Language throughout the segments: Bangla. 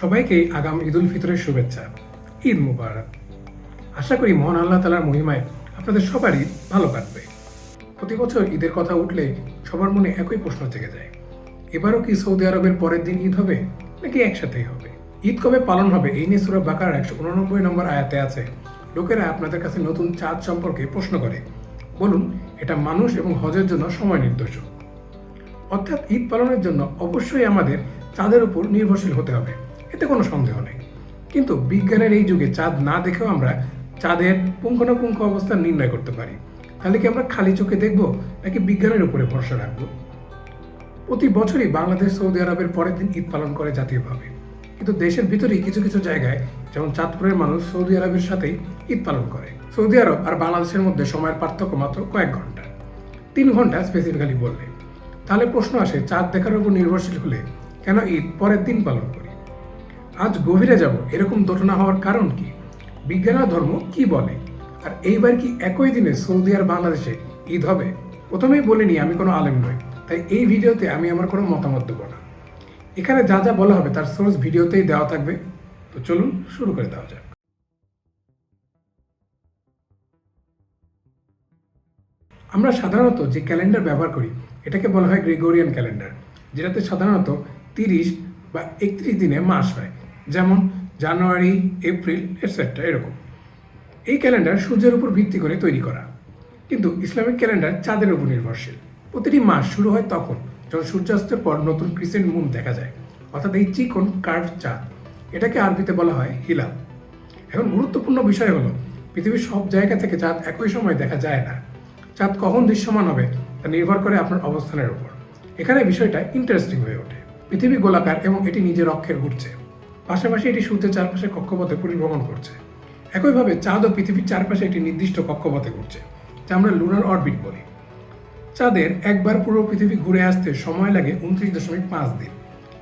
সবাইকে আগাম ঈদ উল ফিতরের শুভেচ্ছা। ঈদ মুবারক। আশা করি মহান আল্লাহ তালার মহিমায় আপনাদের সবারই ভালো কাটবে। প্রতি বছর ঈদের কথা উঠলে সবার মনে একই প্রশ্ন জেগে যায়। এবারও কি সৌদি আরবের পরের দিন ঈদ হবে, নাকি একসাথেই হবে? ঈদ কবে পালন হবে এই নিয়ে সুরা বাকার একশো উননব্বই নম্বর আয়াতে আছে। লোকেরা আপনাদের কাছে নতুন চাঁদ সম্পর্কে প্রশ্ন করে। বলুন, এটা মানুষ এবং হজের জন্য সময় নির্দেশক। অর্থাৎ ঈদ পালনের জন্য অবশ্যই আমাদের চাঁদের উপর নির্ভরশীল হতে হবে। এতে কোনো সন্দেহ নেই। কিন্তু বিজ্ঞানের এই যুগে চাঁদ না দেখেও আমরা চাঁদের পুঙ্খানুপুঙ্খ অবস্থান নির্ণয় করতে পারি। তাহলে কি আমরা খালি চোখে দেখব, নাকি বিজ্ঞানের উপরে ভরসা রাখব? প্রতি বছরই বাংলাদেশ, সৌদি আরবের পরের দিন ঈদ পালন করে জাতীয়ভাবে। কিন্তু দেশের ভিতরেই কিছু কিছু জায়গায় যেমন চাঁদপুরের মানুষ সৌদি আরবের সাথেই ঈদ পালন করে। সৌদি আরব আর বাংলাদেশের মধ্যে সময়ের পার্থক্য মাত্র কয়েক ঘণ্টা। তিন ঘণ্টা স্পেসিফিক্যালি বললে। তাহলে প্রশ্ন আসে, চাঁদ দেখার উপর নির্ভরশীল হলে কেন ঈদ পরের দিন পালন করি আজ গভীরে যাব, এরকম দোটনা হওয়ার কারণ কি? বিজ্ঞান ধর্ম কি বলে? আর এইবার কি একই দিনে সৌদি আর বাংলাদেশে ঈদ হবে? প্রথমেই বলিনি আমি কোনো আলেম নই, তাই এই ভিডিওতে আমি আমার কোনো মতামত দেবো না। এখানে যা যা বলা হবে তার সোর্স ভিডিওতেই দেওয়া থাকবে। তো চলুন শুরু করে দেওয়া যাক। আমরা সাধারণত যে ক্যালেন্ডার ব্যবহার করি, এটাকে বলা হয় গ্রেগোরিয়ান ক্যালেন্ডার, যেটাতে সাধারণত তিরিশ বা একত্রিশ দিনে মাস হয়। যেমন জানুয়ারি, এপ্রিল এটসেট্রা এরকম। এই ক্যালেন্ডার সূর্যের উপর ভিত্তি করে তৈরি করা। কিন্তু ইসলামিক ক্যালেন্ডার চাঁদের উপর নির্ভরশীল। প্রতিটি মাস শুরু হয় তখন, যখন সূর্যাস্তের পর নতুন ক্রিসেন্ট মুন দেখা যায়, অর্থাৎ এই চিকন কার্ভ চাঁদ। এটাকে আরবিতে বলা হয় হিলাল। এখন গুরুত্বপূর্ণ বিষয় হলো, পৃথিবীর সব জায়গা থেকে চাঁদ একই সময় দেখা যায় না। চাঁদ কখন দৃশ্যমান হবে, তা নির্ভর করে আপনার অবস্থানের উপর। এখানে বিষয়টা ইন্টারেস্টিং হয়ে ওঠে। পৃথিবী গোলাকার এবং এটি নিজের অক্ষের ঘুরছে। পাশাপাশি এটি সূর্যের চারপাশে কক্ষপথে পরিভ্রমণ করছে। একইভাবে চাঁদও পৃথিবীর চারপাশে একটি নির্দিষ্ট কক্ষপথে ঘুরছে, যা আমরা লুনার অরবিট বলি। চাঁদের একবার পুরো পৃথিবী ঘুরে আসতে সময় লাগে উনত্রিশ দশমিক পাঁচ দিন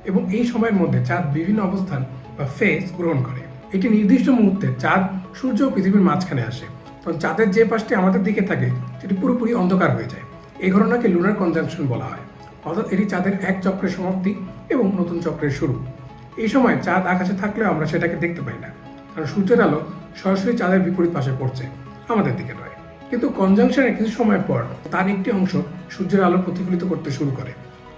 এবং এই সময়ের মধ্যে চাঁদ বিভিন্ন অবস্থান বা ফেজ গ্রহণ করে। এটি নির্দিষ্ট মুহূর্তে চাঁদ, সূর্য ও পৃথিবীর মাঝখানে আসে তখন চাঁদের যে পাশটি আমাদের দিকে থাকে, সেটি পুরোপুরি অন্ধকার হয়ে যায়। এই ঘটনাকে লুনার কনজাংশন বলা হয়। অর্থাৎ এটি চাঁদের এক চক্রের সমাপ্তি এবং নতুন চক্রের শুরু। এই সময় চাঁদ আকাশে থাকলেও আমরা সেটাকে দেখতে পাই না। কারণ সূর্যের আলো সরাসরি চাঁদের বিপরীত পাশে পড়ছে, আমাদের দিকে নয়। কিন্তু কনজাংশনের কিছু সময় পর তার একটি অংশ সূর্যের আলো প্রতিফলিত করতে শুরু করে।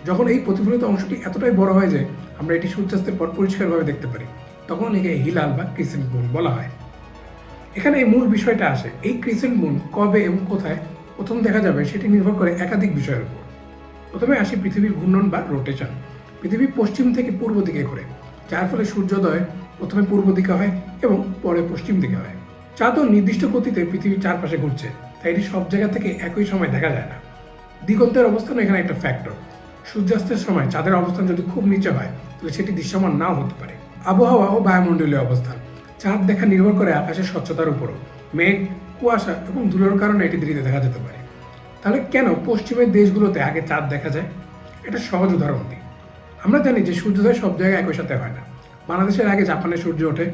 যখন এই প্রতিফলিত অংশটি এতটাই বড় হয় যে আমরা এটি সূর্যাস্তের পর পরিষ্কারভাবে দেখতে পারি, তখন একে হিলাল বা ক্রিসেন্ট মুন বলা হয়। এখানে এই মূল বিষয়টা আসে, এই ক্রিসেন্ট মুন কবে এবং কোথায় প্রথম দেখা যাবে সেটি নির্ভর করে একাধিক বিষয়ের উপর। প্রথমে আসি পৃথিবীর ঘূর্ণন বা রোটেশন পৃথিবী পশ্চিম থেকে পূর্ব দিকে ঘোরে। যার ফলে সূর্যোদয় প্রথমে পূর্ব দিকে হয় এবং পরে পশ্চিম দিকে হয়। চাঁদও নির্দিষ্ট গতিতে পৃথিবীর চারপাশে ঘুরছে, তাই এটি সব জায়গা থেকে একই সময় দেখা যায় না। দিগন্তের অবস্থান এখানে একটা ফ্যাক্টর সূর্যাস্তের সময় চাঁদের অবস্থান যদি খুব নিচে হয়, তাহলে সেটি দৃশ্যমান নাও হতে পারে। আবহাওয়া ও বায়ুমণ্ডলীয় অবস্থান। চাঁদ দেখা নির্ভর করে আকাশের স্বচ্ছতার উপরও। মেঘ, কুয়াশা এবং ধুলোর কারণে এটি দেরিতে দেখা যেতে পারে। তাহলে কেন পশ্চিমের দেশগুলোতে আগে চাঁদ দেখা যায়? এটা সহজ উদাহরণ দিই আমরা জানি যে সূর্যোদয় সব জায়গায় একই সাথে হয় না। বাংলাদেশের আগে জাপানে সূর্য ওঠে,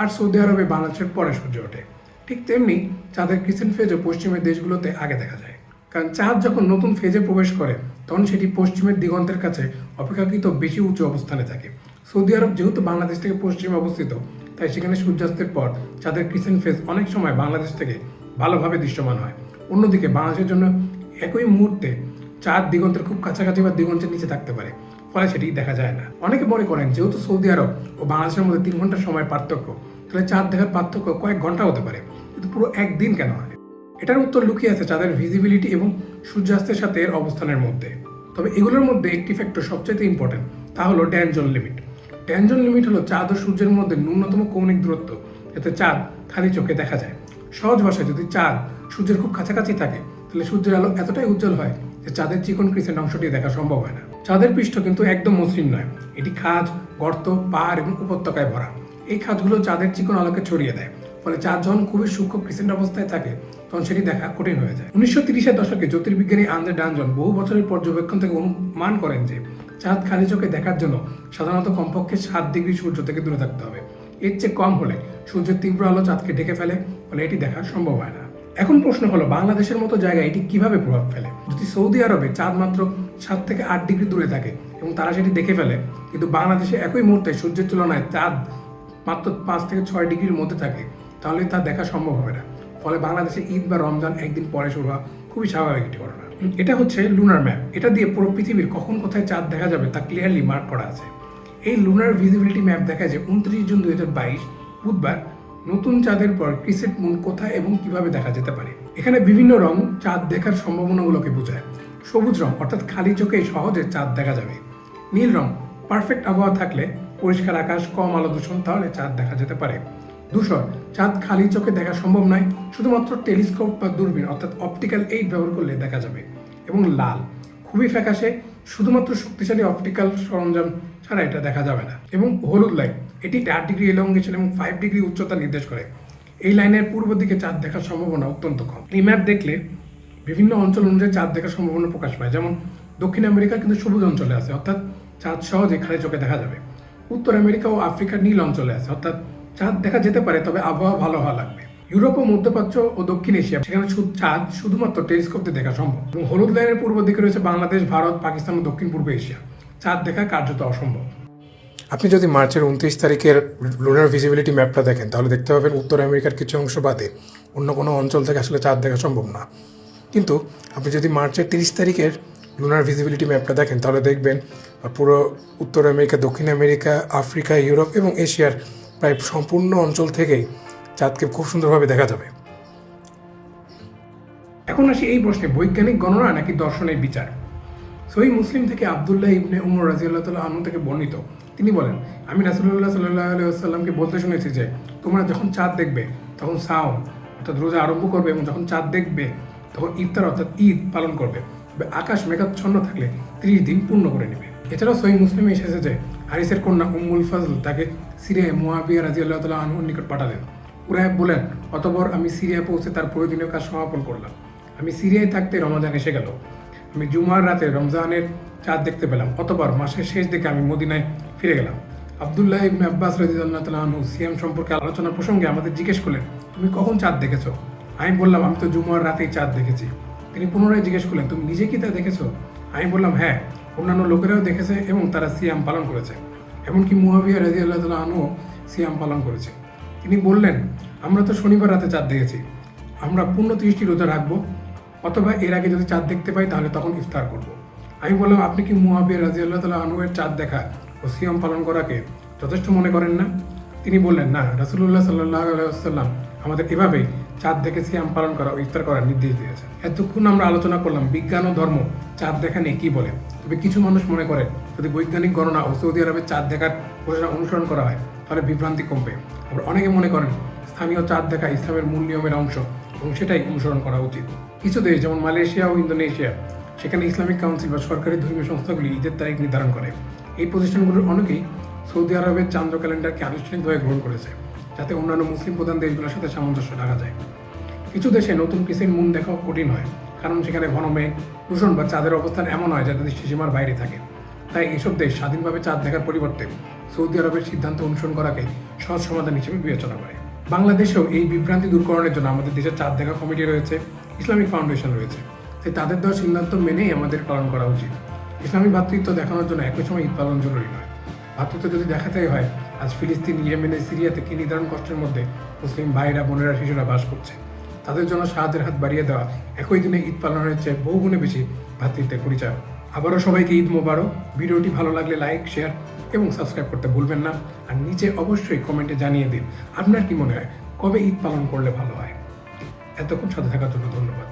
আর সৌদি আরবে বাংলাদেশের পরে সূর্য ওঠে। ঠিক তেমনি চাঁদের ক্রিসেন্ট ফেজও পশ্চিমের দেশগুলোতে আগে দেখা যায়। কারণ চাঁদ যখন নতুন ফেজে প্রবেশ করে, তখন সেটি পশ্চিমের দিগন্তের কাছে অপেক্ষাকৃত বেশি উঁচু অবস্থানে থাকে। সৌদি আরব যেহেতু বাংলাদেশ থেকে পশ্চিমে অবস্থিত, তাই সেখানে সূর্যাস্তের পর চাঁদের ক্রিসেন্ট ফেজ অনেক সময় বাংলাদেশ থেকে ভালোভাবে দৃশ্যমান হয়। অন্যদিকে বাংলাদেশের জন্য একই মুহূর্তে চাঁদ দিগন্তের খুব কাছাকাছি বা দিগন্তের নিচে থাকতে পারে। ফলে সেটি দেখা যায় না। অনেকে মনে করেন, যেহেতু সৌদি আরব ও বাংলাদেশের মধ্যে তিন ঘণ্টার সময় পার্থক্য, তাহলে চাঁদ দেখার পার্থক্য কয়েক ঘণ্টা হতে পারে, কিন্তু পুরো একদিন কেন হয়? এটার উত্তর লুকিয়ে আছে চাঁদের ভিজিবিলিটি এবং সূর্যাস্তের সাথে এর অবস্থানের মধ্যে। তবে এগুলোর মধ্যে একটি ফ্যাক্টর সবচেয়ে ইম্পর্টেন্ট তা হলো ড্যানজন লিমিট ড্যানজন লিমিট হলো চাঁদ ও সূর্যের মধ্যে ন্যূনতম কৌণিক দূরত্ব, যাতে চাঁদ খালি চোখে দেখা যায়। সহজ ভাষায় যদি চাঁদ সূর্যের খুব কাছাকাছি থাকে, তাহলে সূর্যের আলো এতটাই উজ্জ্বল হয় যে চাঁদের চিকন ক্রিসেন্ট অংশটি দেখা সম্ভব হয় না। চাঁদের পৃষ্ঠ কিন্তু একদম মসৃণ নয়। এটি খাজ গর্ত, পাহাড় এবং উপত্যকায় ভরা। এই খাজগুলো চাঁদের চিকন আলোকে ছড়িয়ে দেয়। ফলে চাঁদ যখন খুবই সূক্ষ্ম ক্রিসেন্ট অবস্থায় থাকে, তখন সেটি দেখা কঠিন হয়ে যায়। উনিশশো তিরিশের দশকে জ্যোতির্বিজ্ঞানী আন্দ্রে ডানজন বহু বছরের পর্যবেক্ষণ থেকে অনুমান করেন যে, চাঁদ খালি চোখে দেখার জন্য সাধারণত কমপক্ষে সাত ডিগ্রি সূর্য থেকে দূরে থাকতে হবে। এর চেয়ে কম হলে সূর্যের তীব্র আলো চাঁদকে ঢেকে ফেলে, ফলে এটি দেখা সম্ভব হয় না। এখন প্রশ্ন হলো, বাংলাদেশের মতো জায়গায় এটি কীভাবে প্রভাব ফেলে? যদি সৌদি আরবে চাঁদ মাত্র সাত থেকে আট ডিগ্রি দূরে থাকে এবং তারা সেটি দেখে ফেলে, কিন্তু বাংলাদেশে একই মুহূর্তে সূর্যের তুলনায় চাঁদ মাত্র পাঁচ থেকে ছয় ডিগ্রির মধ্যে থাকে, তাহলে তা দেখা সম্ভব হবে না। ফলে বাংলাদেশে ঈদ বা রমজান একদিন পরে শুরু হওয়া খুবই স্বাভাবিক একটি ঘটনা। এটা হচ্ছে লুনার ম্যাপ এটা দিয়ে পুরো পৃথিবীর কখন কোথায় চাঁদ দেখা যাবে তা ক্লিয়ারলি মার্ক করা আছে। এই লুনার ভিজিবিলিটি ম্যাপ দেখায় যে উনত্রিশ জুন দুই হাজার বাইশ বুধবার নতুন চাঁদের পর ক্রিসেট মুন কোথায় এবং কীভাবে দেখা যেতে পারে? এখানে বিভিন্ন রং চাঁদ দেখার সম্ভাবনাগুলোকে বোঝায়। সবুজ রং অর্থাৎ খালি চোখেই সহজে চাঁদ দেখা যাবে। নীল রং পারফেক্ট আবহাওয়া থাকলে পরিষ্কার আকাশ, কম আলো দূষণ, তাহলে চাঁদ দেখা যেতে পারে। ধূসর, চাঁদ খালি চোখে দেখা সম্ভব নয়, শুধুমাত্র টেলিস্কোপ বা দূরবীন, অর্থাৎ অপটিক্যাল এইড ব্যবহার করলে দেখা যাবে। এবং লাল, খুবই ফ্যাকাশে, শুধুমাত্র শক্তিশালী অপটিক্যাল সরঞ্জাম ছাড়া এটা দেখা যাবে না। এবং হলুদ লাইন এটি চার ডিগ্রি এলঙ্গেশন এবং ফাইভ ডিগ্রি উচ্চতা নির্দেশ করে। এই লাইনের পূর্ব দিকে চাঁদ দেখার সম্ভাবনা অত্যন্ত কম। এই ম্যাপ দেখলে বিভিন্ন অঞ্চল অনুযায়ী চাঁদ দেখার সম্ভাবনা প্রকাশ পায়। যেমন দক্ষিণ আমেরিকা কিন্তু সবুজ অঞ্চলে আছে, অর্থাৎ চাঁদ সহজে খালি চোখে দেখা যাবে। উত্তর আমেরিকা ও আফ্রিকার নীল অঞ্চলে আছে, অর্থাৎ চাঁদ দেখা যেতে পারে, তবে আবহাওয়া ভালো হওয়া লাগবে। ইউরোপ ও মধ্যপ্রাচ্য ও দক্ষিণ এশিয়া, সেখানে চাঁদ শুধুমাত্র টেলিস্কোপ দিয়ে দেখা সম্ভব। এবং হলুদ লাইনের পূর্ব দিকে রয়েছে বাংলাদেশ, ভারত, পাকিস্তান ও দক্ষিণ পূর্ব এশিয়া। চাঁদ দেখা কার্যত অসম্ভব। আপনি যদি মার্চের উনত্রিশ তারিখের লুনার ভিজিবিলিটি ম্যাপটা দেখেন, তাহলে দেখতে পাবেন উত্তর আমেরিকার কিছু অংশ বাদে অন্য কোনো অঞ্চল থেকে আসলে চাঁদ দেখা সম্ভব না। কিন্তু আপনি যদি মার্চের তিরিশ তারিখের লুনার ভিজিবিলিটি ম্যাপটা দেখেন, তাহলে দেখবেন পুরো উত্তর আমেরিকা, দক্ষিণ আমেরিকা, আফ্রিকা, ইউরোপ এবং এশিয়ার প্রায় সম্পূর্ণ অঞ্চল থেকেই চাঁদকে খুব সুন্দরভাবে দেখা যাবে। এখন আসি এই প্রশ্নে, বৈজ্ঞানিক গণনা নাকি দর্শনের বিচার? সহি মুসলিম থেকে আবদুল্লাহ ইবনে উমর রাজিউল্লাহ তাল্লাহ আনু থেকে বর্ণিত তিনি বলেন, আমি রাসুল্লাহ সাল্লাহ আলাইসাল্লামকে বলতে শুনেছি যে, তোমরা যখন চাঁদ দেখবে, তখন সাও অর্থাৎ রোজা আরম্ভ করবে এবং যখন চাঁদ দেখবে, তখন ইফতার, অর্থাৎ ঈদ পালন করবে। আকাশ মেঘাচ্ছন্ন থাকলে ত্রিশ দিন পূর্ণ করে নেবে। এছাড়াও সহি মুসলিমে এসেছে যে, হারিসের কন্যা উম্মুল ফাজল তাকে সিরিয়ায় মুয়াবিয়া রাজি আল্লাহ তাল্লাহ আনুর নিকট পাঠালেন। উরাহেব বলেন, অতপর আমি সিরিয়া পৌঁছে তার প্রয়োজনীয় কাজ সমাপন করলাম। আমি সিরিয়ায় থাকতে রমাজান এসে গেল। আমি জুমার রাতে রমজানের চাঁদ দেখতে পেলাম। অতবার মাসের শেষ দিকে আমি মদিনায় ফিরে গেলাম। আবদুল্লাহ ইবনে আব্বাস রাজিউল্লাহ তালু সিয়াম সম্পর্কে আলোচনা প্রসঙ্গে আমাদের জিজ্ঞেস করলেন, তুমি কখন চাঁদ দেখেছ? আমি বললাম, আমি তো জুমার রাতেই চাঁদ দেখেছি। তিনি পুনরায় জিজ্ঞেস করলেন, তুমি নিজে কি তা দেখেছ? আমি বললাম হ্যাঁ অন্যান্য লোকেরাও দেখেছে এবং তারা সিয়াম পালন করেছে, এমনকি মুহাবিয়া রাজি আল্লাহ তালা সিয়াম পালন করেছে। তিনি বললেন, আমরা তো শনিবার রাতে চাঁদ দেখেছি। আমরা পূর্ণ ত্রিশটি রোজা রাখব, অথবা এর আগে যদি চাঁদ দেখতে পাই তাহলে তখন ইফতার করব। আমি বললাম, আপনি কি মুহাবির রাজি আল্লাহ তালা আনুয়ের চাঁদ দেখা ও সিয়াম পালন করাকে যথেষ্ট মনে করেন না। তিনি বললেন, না রাসুল্লাহ সাল্লাহ আলাইসাল্লাম আমাদের এভাবেই চাঁদ দেখে সিয়াম পালন করা ও ইফতার করার নির্দেশ দিয়েছেন। এতক্ষণ আমরা আলোচনা করলাম বিজ্ঞান ও ধর্ম, চাঁদ দেখা নিয়ে কি বলে। তবে কিছু মানুষ মনে করে যদি বৈজ্ঞানিক গণনা ও সৌদি আরবে চাঁদ দেখার ঘোষণা অনুসরণ করা হয়, তাহলে বিভ্রান্তি কমবে। আবার অনেকে মনে করেন, স্থানীয় চাঁদ দেখা ইসলামের মূল নিয়মের অংশ এবং সেটাই অনুসরণ করা উচিত। কিছু দেশ, যেমন মালয়েশিয়া ও ইন্দোনেশিয়া, সেখানে ইসলামিক কাউন্সিল বা সরকারি ধর্মীয় সংস্থাগুলি ঈদের তারিখ নির্ধারণ করে। এই প্রতিষ্ঠানগুলোর অনেকেই সৌদি আরবের চান্দ্র ক্যালেন্ডারকে আনুষ্ঠানিকভাবে গ্রহণ করেছে, যাতে অন্যান্য মুসলিম প্রধান দেশগুলোর সাথে সামঞ্জস্য রাখা যায়। কিছু দেশে নতুন কৃষির মুন দেখাও কঠিন হয়, কারণ সেখানে ঘন মেঘ দূষণ বা চাঁদের অবস্থান এমন হয় যাতে সীমার বাইরে থাকে। তাই এসব দেশ স্বাধীনভাবে চাঁদ দেখার পরিবর্তে সৌদি আরবের সিদ্ধান্ত অনুসরণ করাকে সহজ সমাধান হিসেবে বিবেচনা করে। বাংলাদেশেও এই বিভ্রান্তি দূরকরণের জন্য আমাদের দেশের চাঁদ দেখা কমিটি রয়েছে, ইসলামিক ফাউন্ডেশন রয়েছে। তাই তাদের দেওয়া সিদ্ধান্ত মেনেই আমাদের পালন করা উচিত। ইসলামী ভ্রাতৃত্ব দেখানোর জন্য একই সময় ঈদ পালন জরুরি নয়। ভ্রাতৃত্ব যদি দেখাতেই হয়, আজ ফিলিস্তিন, ইয়েমেনে সিরিয়াতে কি নির্ধারণ কষ্টের মধ্যে মুসলিম ভাইরা বোনেরা, শিশুরা বাস করছে। তাদের জন্য সাহায্যের হাত বাড়িয়ে দেওয়া একই দিনে ঈদ পালনের চেয়ে বহু গুণে বেশি ভ্রাতৃত্বের পরিচয়। আবারও সবাইকে ঈদ মোবারক। ভিডিওটি ভালো লাগলে লাইক, শেয়ার এবং সাবস্ক্রাইব করতে ভুলবেন না। আর নিচে অবশ্যই কমেন্টে জানিয়ে দিন, আপনার কি মনে হয়, কবে ঈদ পালন করলে ভালো হয়? এতক্ষণ সাথে থাকার জন্য ধন্যবাদ।